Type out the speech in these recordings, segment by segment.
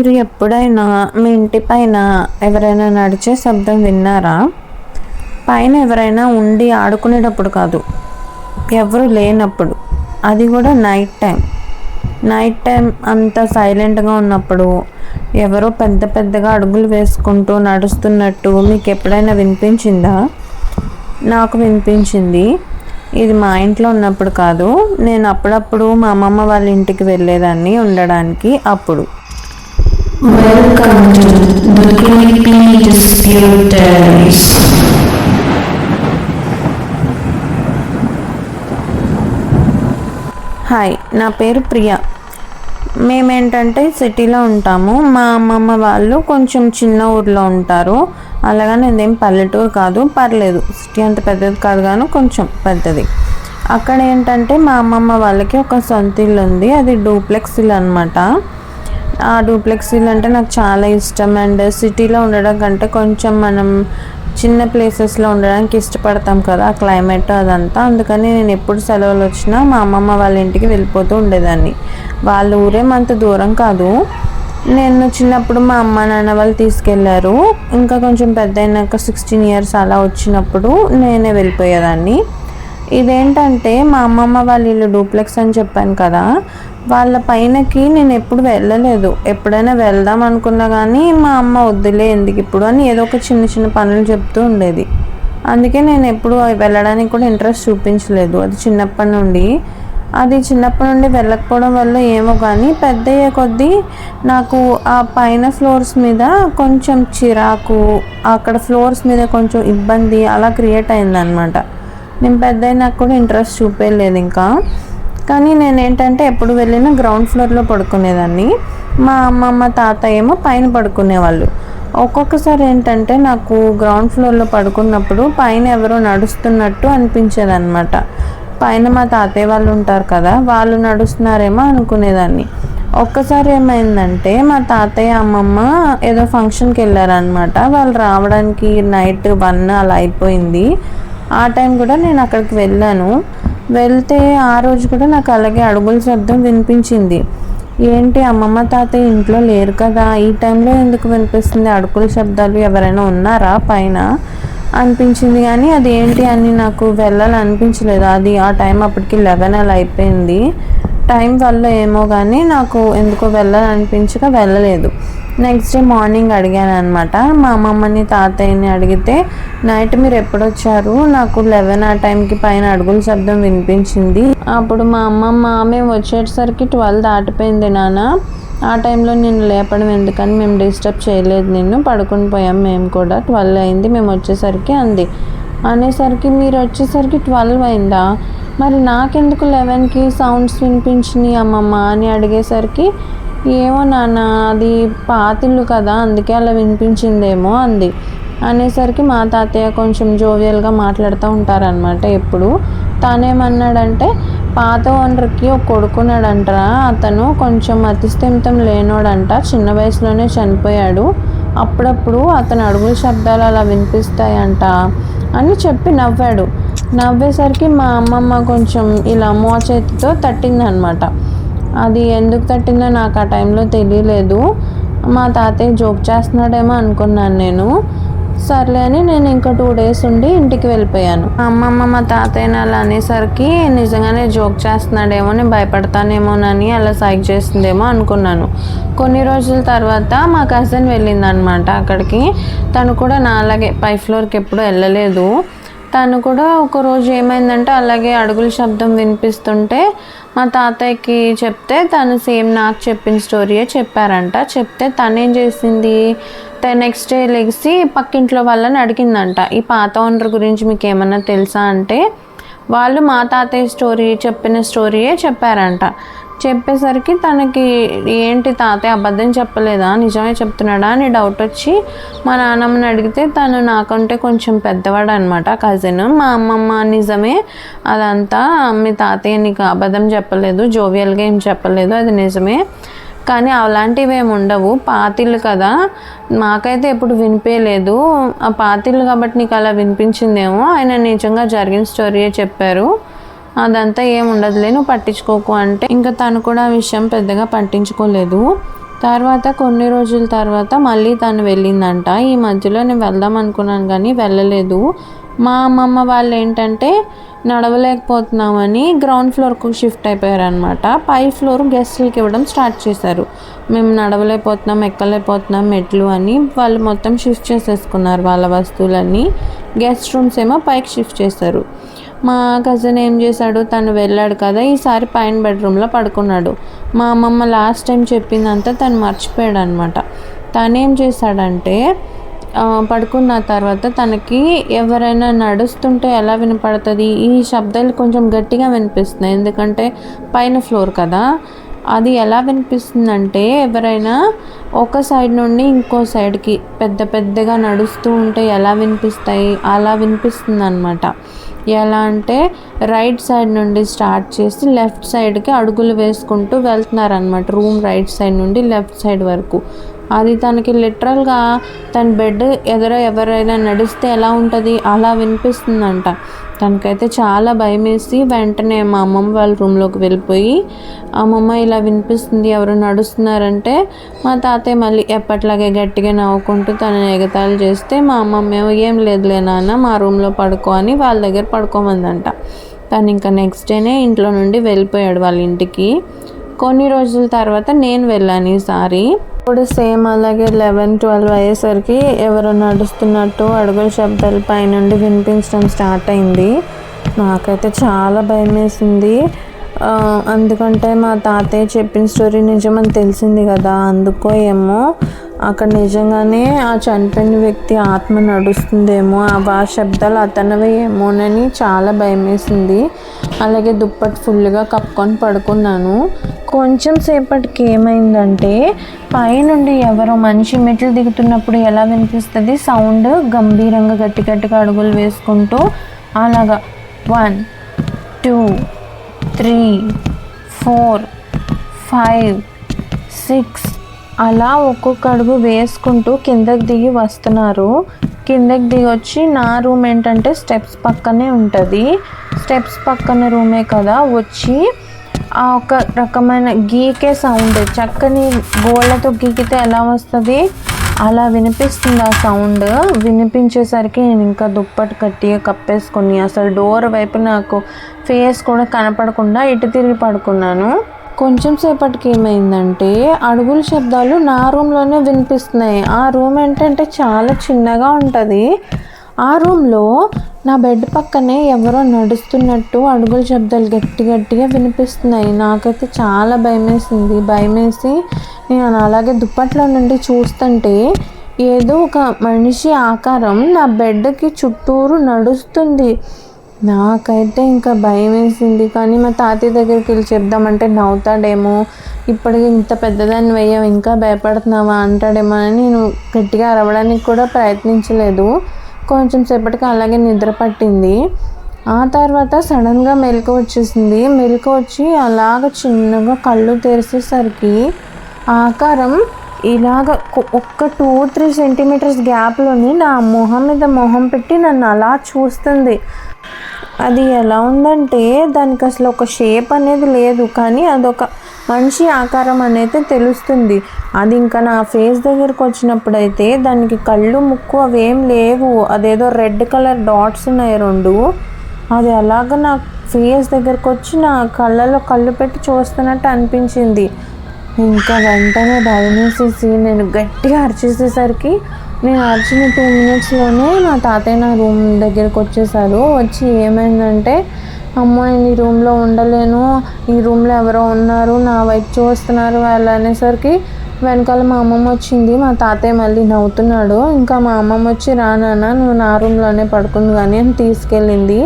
మీరు ఎప్పుడైనా మీ ఇంటి పైన ఎవరైనా నడిచే శబ్దం విన్నారా? పైన ఎవరైనా ఉండి ఆడుకునేటప్పుడు కాదు ఎవరు లేనప్పుడు. అది కూడా నైట్ టైం నైట్ టైం అంత సైలెంట్గా ఉన్నప్పుడు ఎవరో పెద్ద పెద్దగా అడుగులు వేసుకుంటూ నడుస్తున్నట్టు మీకు ఎప్పుడైనా వినిపించిందా? నాకు వినిపించింది. ఇది మా ఇంట్లో ఉన్నప్పుడు కాదు నేను అప్పుడప్పుడు మా అమ్మమ్మ వాళ్ళ ఇంటికి వెళ్ళేదాన్ని ఉండడానికి అప్పుడు. Welcome to the Creepy Dispute Diaries. Hi నా పేరు ప్రియా. మేమేంటంటే సిటీలో ఉంటాము. మా అమ్మమ్మ వాళ్ళు కొంచెం చిన్న ఊర్లో ఉంటారు. అలాగని ఇదేం పల్లెటూరు కాదు పర్లేదు. సిటీ అంత పెద్దది కాదు కానీ కొంచెం పెద్దది. అక్కడ ఏంటంటే మా అమ్మమ్మ వాళ్ళకి ఒక సొంత ఇల్లు ఉంది అది డూప్లెక్స్ ఇల్లు అనమాట ఆ డూప్లెక్స్ ఇల్లు అంటే నాకు చాలా ఇష్టం. అండ్ సిటీలో ఉండడం కంటే కొంచెం మనం చిన్న ప్లేసెస్లో ఉండడానికి ఇష్టపడతాం కదా ఆ క్లైమేట్ అదంతా. అందుకని నేను ఎప్పుడు సెలవులు వచ్చినా మా అమ్మమ్మ వాళ్ళ ఇంటికి వెళ్ళిపోతూ ఉండేదాన్ని. వాళ్ళ ఊరేమంత దూరం కాదు. నేను చిన్నప్పుడు మా అమ్మ నాన్న వాళ్ళు తీసుకెళ్ళారు. ఇంకా కొంచెం పెద్ద అయినాక సిక్స్టీన్ ఇయర్స్ అలా వచ్చినప్పుడు నేనే వెళ్ళిపోయేదాన్ని. ఇదేంటంటే మా అమ్మమ్మ వాళ్ళ ఇల్లు డూప్లెక్స్ అని చెప్పాను కదా వాళ్ళ పైనకి నేను ఎప్పుడు వెళ్ళలేదు. ఎప్పుడైనా వెళ్దాం అనుకున్నా కానీ మా అమ్మ వద్దులే ఎందుకు ఇప్పుడు అని ఏదో ఒక చిన్న చిన్న పనులు చెప్తూ ఉండేది. అందుకే నేను ఎప్పుడు వెళ్ళడానికి కూడా ఇంట్రెస్ట్ చూపించలేదు. అది చిన్నప్పటి నుండి. అది చిన్నప్పటి నుండి వెళ్ళకపోవడం వల్ల ఏమో కానీ పెద్ద అయ్యే కొద్దీ నాకు ఆ పైన ఫ్లోర్స్ మీద కొంచెం చిరాకు అక్కడ ఫ్లోర్స్ మీద కొంచెం ఇబ్బంది అలా క్రియేట్ అయిందనమాట నేను పెద్ద అయినాక కూడా ఇంట్రెస్ట్ చూపేయలేదు ఇంకా. కానీ నేను ఏంటంటే ఎప్పుడు వెళ్ళినా గ్రౌండ్ ఫ్లోర్లో పడుకునేదాన్ని. మా అమ్మమ్మ తాత ఏమో పైన పడుకునేవాళ్ళు. ఒక్కొక్కసారి ఏంటంటే నాకు గ్రౌండ్ ఫ్లోర్లో పడుకున్నప్పుడు పైన ఎవరో నడుస్తున్నట్టు అనిపించేది అనమాట పైన మా తాతయ్య వాళ్ళు ఉంటారు కదా వాళ్ళు నడుస్తున్నారేమో అనుకునేదాన్ని. ఒక్కసారి ఏమైందంటే మా తాతయ్య అమ్మమ్మ ఏదో ఫంక్షన్కి వెళ్ళారనమాట వాళ్ళు రావడానికి నైట్ వన్ అలా అయిపోయింది. ఆ టైం కూడా నేను అక్కడికి వెళ్ళాను. వెళ్తే ఆ రోజు కూడా నాకు అలాగే అడుగుల శబ్దం వినిపించింది. ఏంటి అమ్మమ్మ తాతయ్య ఇంట్లో లేరు కదా ఈ టైంలో ఎందుకు వినిపిస్తుంది అడుగుల శబ్దాలు? ఎవరైనా ఉన్నారా పైన? అనిపించింది కానీ అది ఏంటి అని నాకు వెళ్ళాలనిపించలేదు. అది ఆ టైం అప్పటికి లెవెన్ అలా అయిపోయింది. టైం వల్ల ఏమో కానీ నాకు ఎందుకో వెళ్ళాలనిపించక వెళ్ళలేదు. నెక్స్ట్ డే మార్నింగ్ అడిగాను అనమాట మా అమ్మమ్మని తాతయ్యని అడిగితే నైట్ మీరు ఎప్పుడు వచ్చారు నాకు లెవెన్ ఆ టైంకి పైన అడుగుల శబ్దం వినిపించింది. అప్పుడు మా అమ్మమ్మ మేము వచ్చేసరికి ట్వెల్వ్ దాటిపోయింది నాన్న. ఆ టైంలో నేను లేపడం ఎందుకని మేము డిస్టర్బ్ చేయలేదు నిన్ను. పడుకుని పోయాం మేము కూడా. ట్వెల్వ్ అయింది మేము వచ్చేసరికి అంది. అనేసరికి మీరు వచ్చేసరికి ట్వెల్వ్ అయిందా? మరి నాకెందుకు లెవెన్కి సౌండ్స్ వినిపించినాయి అమ్మమ్మ అని అడిగేసరికి ఏమో నాన్న అది పాతిళ్ళు కదా అందుకే అలా వినిపించిందేమో అంది. అనేసరికి మా తాతయ్య కొంచెం జోవియల్గా మాట్లాడుతూ ఉంటారనమాట ఎప్పుడు. తానేమన్నాడంటే పాత ఓనర్కి ఒక కొడుకున్నాడంటరా అతను కొంచెం అతిస్థిమితం లేనోడంట చిన్న వయసులోనే చనిపోయాడు అప్పుడప్పుడు అతను అడుగుల శబ్దాలు అలా వినిపిస్తాయంట అని చెప్పి నవ్వాడు. నవ్వేసరికి మా అమ్మమ్మ కొంచెం ఇలా మోచేతితో తట్టిందనమాట. అది ఎందుకు తట్టిందో నాకు ఆ టైంలో తెలియలేదు. మా తాతయ్య జోక్ చేస్తున్నాడేమో అనుకున్నాను నేను. సర్లే అని నేను ఇంకా టూ డేస్ ఉండి ఇంటికి వెళ్ళిపోయాను. అమ్మమ్మ మా తాతయ్యని అలా అనేసరికి నిజంగానే జోక్ చేస్తున్నాడేమో నేను భయపడతానేమోనని అలా సైక్ చేసిందేమో అనుకున్నాను. కొన్ని రోజుల తర్వాత మా కజిన్ వెళ్ళిందనమాట అక్కడికి. తను కూడా నా అలాగే పై ఫ్లోర్కి ఎప్పుడు వెళ్ళలేదు. తను కూడా ఒకరోజు ఏమైందంటే అలాగే అడుగుల శబ్దం వినిపిస్తుంటే మా తాతయ్యకి చెప్తే తను సేమ్ నాకు చెప్పిన స్టోరీయే చెప్పారంట. చెప్తే తనేం చేసింది? నెక్స్ట్ డే లెగిసి పక్కింట్లో వాళ్ళని అడిగిందంట. ఈ పాత ఓనర్ గురించి మీకు ఏమన్నా తెలుసా అంటే వాళ్ళు మా తాతయ్య స్టోరీ చెప్పిన స్టోరీయే చెప్పారంట. చెప్పేసరికి తనకి ఏంటి తాతయ్య అబద్ధం చెప్పలేదా? నిజమే చెప్తున్నాడా అని డౌట్ వచ్చి మా నాన్నమ్మని అడిగితే తను నాకంటే కొంచెం పెద్దవాడు అనమాట కజిన్ మా అమ్మమ్మ నిజమే అదంతా మీ తాతయ్య నీకు అబద్ధం చెప్పలేదు జోవియల్గా ఏం చెప్పలేదు అది నిజమే. కానీ అలాంటివి ఏమి ఉండవు పాతిళ్ళు కదా. మాకైతే ఎప్పుడు వినిపించలేదు ఆ పాతిళ్ళు కాబట్టి నీకు అలా వినిపించిందేమో. ఆయన నిజంగా జరిగిన స్టోరీయే చెప్పారు. అదంతా ఏం ఉండదులే నువ్వు పట్టించుకోకు అంటే ఇంకా తను కూడా ఆ విషయం పెద్దగా పట్టించుకోలేదు. తర్వాత కొన్ని రోజుల తర్వాత మళ్ళీ తను వెళ్ళిందంట. ఈ మధ్యలో నేను వెళ్దాం అనుకున్నాను కానీ వెళ్ళలేదు. మా అమ్మమ్మ వాళ్ళు ఏంటంటే నడవలేకపోతున్నామని గ్రౌండ్ ఫ్లోర్కు షిఫ్ట్ అయిపోయారనమాట పై ఫ్లోర్ గెస్ట్లకి ఇవ్వడం స్టార్ట్ చేశారు. మేము నడవలేకపోతున్నాం ఎక్కలేకపోతున్నాం మెట్లు అని వాళ్ళు మొత్తం షిఫ్ట్ చేసేసుకున్నారు వాళ్ళ వస్తువులన్నీ. గెస్ట్ రూమ్స్ ఏమో పైకి షిఫ్ట్ చేశారు. మా కజిన్ ఏం చేశాడు? తను వెళ్ళాడు కదా ఈసారి పైన బెడ్రూమ్లో పడుకున్నాడు. మా అమ్మమ్మ లాస్ట్ టైం చెప్పిందంతా తను మర్చిపోయాడు అనమాట తను ఏం చేశాడంటే పడుకున్న తర్వాత తనకి ఎవరైనా నడుస్తుంటే ఎలా వినపడుతుంది? ఈ శబ్దాలు కొంచెం గట్టిగా వినిపిస్తున్నాయి. ఎందుకంటే పైన ఫ్లోర్ కదా. అది ఎలా వినిపిస్తుందంటే ఎవరైనా ఒక సైడ్ నుండి ఇంకో సైడ్కి పెద్ద పెద్దగా నడుస్తూ ఉంటే ఎలా వినిపిస్తాయి? అలా వినిపిస్తుంది అనమాట ఎలా అంటే రైట్ సైడ్ నుండి స్టార్ట్ చేసి లెఫ్ట్ సైడ్కి అడుగులు వేసుకుంటూ వెళ్తున్నారనమాట రూమ్ రైట్ సైడ్ నుండి లెఫ్ట్ సైడ్ వరకు. అది తనకి లిటరల్గా తన బెడ్ ఎదుర ఎవరైనా నడిస్తే ఎలా ఉంటుంది? అలా వినిపిస్తుందంట. తనకైతే చాలా భయం వేసి వెంటనే మా అమ్మమ్మ వాళ్ళ రూమ్లోకి వెళ్ళిపోయి అమ్మమ్మ ఇలా వినిపిస్తుంది ఎవరు నడుస్తున్నారంటే మా తాతయ్య మళ్ళీ ఎప్పట్లాగే గట్టిగా నవ్వుకుంటూ తనని ఎగతాళి చేస్తే మా అమ్మమ్మ ఏం లేదులే నాన్న మా రూమ్లో పడుకో అని వాళ్ళ దగ్గర పడుకోమందంట. తను ఇంకా నెక్స్ట్ డేనే ఇంట్లో నుండి వెళ్ళిపోయాడు వాళ్ళ ఇంటికి. కొన్ని రోజుల తర్వాత నేను వెళ్ళాను ఈసారి. ఇప్పుడు సేమ్ అలాగే లెవెన్ ట్వెల్వ్ అయ్యేసరికి ఎవరో నడుస్తున్నట్టు అడుగుల శబ్దాలు పైనుండి వినిపించడం స్టార్ట్ అయింది. నాకైతే చాలా భయం వేసింది ఎందుకంటే మా తాతయ్య చెప్పిన స్టోరీ నిజమని తెలిసింది కదా అందుకో ఏమో. అక్కడ నిజంగానే ఆ చనిపోయిన వ్యక్తి ఆత్మ నడుస్తుందేమో ఆ వా శబ్దాలు అతనివే ఏమోనని చాలా భయం వేసింది అలాగే దుప్పటి ఫుల్గా కప్పుకొని పడుకున్నాను. కొంచెం సేపటికి ఏమైందంటే పైనుండి ఎవరో మనిషి మెట్లు దిగుతున్నప్పుడు ఎలా వినిపిస్తుంది? సౌండ్ గంభీరంగా గట్టి గట్టిగా అడుగులు వేసుకుంటూ అలాగా one two three four five six అలా ఒక్కొక్క అడుగు వేసుకుంటూ కిందకి దిగి వస్తున్నారు. కిందకి దిగి వచ్చి నా రూమ్ ఏంటంటే స్టెప్స్ పక్కనే ఉంటుంది. స్టెప్స్ పక్కన రూమే కదా. వచ్చి ఆ ఒక రకమైన గీకే సౌండ్ చక్కని గోళ్ళతో గీకితే ఎలా వస్తుంది? అలా వినిపిస్తుంది ఆ సౌండ్. వినిపించేసరికి నేను ఇంకా దుప్పటి కట్టి కప్పేసుకొని అసలు డోర్ వైపు నాకు ఫేస్ కూడా కనపడకుండా ఇటు తిరిగి పడుకున్నాను. కొంచెం సేపటికి ఏమైందంటే అడుగుల శబ్దాలు నా రూమ్లోనే వినిపిస్తున్నాయి. ఆ రూమ్ ఏంటంటే చాలా చిన్నగా ఉంటుంది. ఆ రూమ్లో నా బెడ్ పక్కనే ఎవరో నడుస్తున్నట్టు అడుగుల శబ్దాలు గట్టి గట్టిగా వినిపిస్తున్నాయి. నాకైతే చాలా భయమేసింది. భయమేసి నేను అలాగే దుప్పట్లో నుండి చూస్తుంటే ఏదో ఒక మనిషి ఆకారం నా బెడ్కి చుట్టూరు నడుస్తుంది. నాకైతే ఇంకా భయం వేసింది కానీ మా తాతయ్య దగ్గరికి వెళ్ళి చెప్దామంటే నవ్వుతాడేమో. ఇప్పటికి ఇంత పెద్దదాన్ని వేయం ఇంకా భయపడుతున్నావా అంటాడేమో అని నేను గట్టిగా అరవడానికి కూడా ప్రయత్నించలేదు. కొంచెం సేపటికి అలాగే నిద్ర పట్టింది. ఆ తర్వాత సడన్గా మెలకు వచ్చేసింది. మెలకు వచ్చి అలాగ చిన్నగా కళ్ళు తెరిచేసరికి ఆకారం ఇలాగ ఒక్క టూ త్రీ సెంటీమీటర్స్ గ్యాప్లోని నా మొహం మీద మొహం పెట్టి నన్ను అలా చూస్తుంది. అది ఎలా ఉందంటే దానికి అసలు ఒక షేప్ అనేది లేదు కానీ అదొక మనిషి ఆకారం అనేది తెలుస్తుంది. అది ఇంకా నా ఫేస్ దగ్గరకు వచ్చినప్పుడైతే దానికి కళ్ళు ముక్కు అవేం లేవు. అదేదో రెడ్ కలర్ డాట్స్ ఉన్నాయి రెండు. అది అలాగ నా ఫేస్ దగ్గరకు వచ్చి నా కళ్ళలో కళ్ళు పెట్టి చూస్తున్నట్టు అనిపించింది. ఇంకా వెంటనే భయమేసేసి నేను గట్టిగా అరిచేసేసరికి నేను అరిచిన టూ మినిట్స్లోనే మా తాతయ్య నా రూమ్ దగ్గరికి వచ్చేసారు. వచ్చి ఏమైందంటే అమ్మాయి ఈ రూమ్లో ఉండలేను. ఈ రూమ్లో ఎవరో ఉన్నారు. నా వైపు చూస్తున్నారు వాళ్ళు అనేసరికి వెనకాల మా అమ్మమ్మ వచ్చింది. మా తాతయ్య మళ్ళీ నవ్వుతున్నాడు. ఇంకా మా అమ్మమ్మ వచ్చి రానానా నువ్వు నా రూమ్లోనే పడుకుంది కానీ అని తీసుకెళ్ళింది.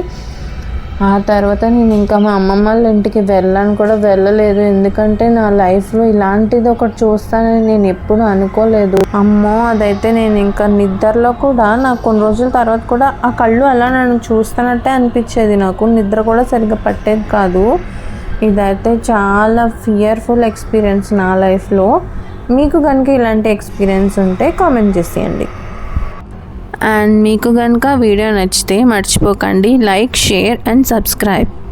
ఆ తర్వాత నేను ఇంకా మా అమ్మమ్మ వాళ్ళ ఇంటికి వెళ్ళాను కూడా వెళ్ళలేదు. ఎందుకంటే నా లైఫ్లో ఇలాంటిది ఒకటి చూస్తానని నేను ఎప్పుడు అనుకోలేదు. అమ్మో అదైతే నేను ఇంకా నిద్రలో కూడా నాకు కొన్ని రోజుల తర్వాత కూడా ఆ కళ్ళు అలా నన్ను చూస్తున్నట్టే అనిపించేది. నాకు నిద్ర కూడా సరిగ్గా పట్టేది కాదు. ఇదైతే చాలా ఫియర్ఫుల్ ఎక్స్పీరియన్స్ నా లైఫ్లో. మీకు కనుక ఇలాంటి ఎక్స్పీరియన్స్ ఉంటే కామెంట్ చేసేయండి. అండ్ మీకు కనుక వీడియో నచ్చితే మర్చిపోకండి. Like share and subscribe.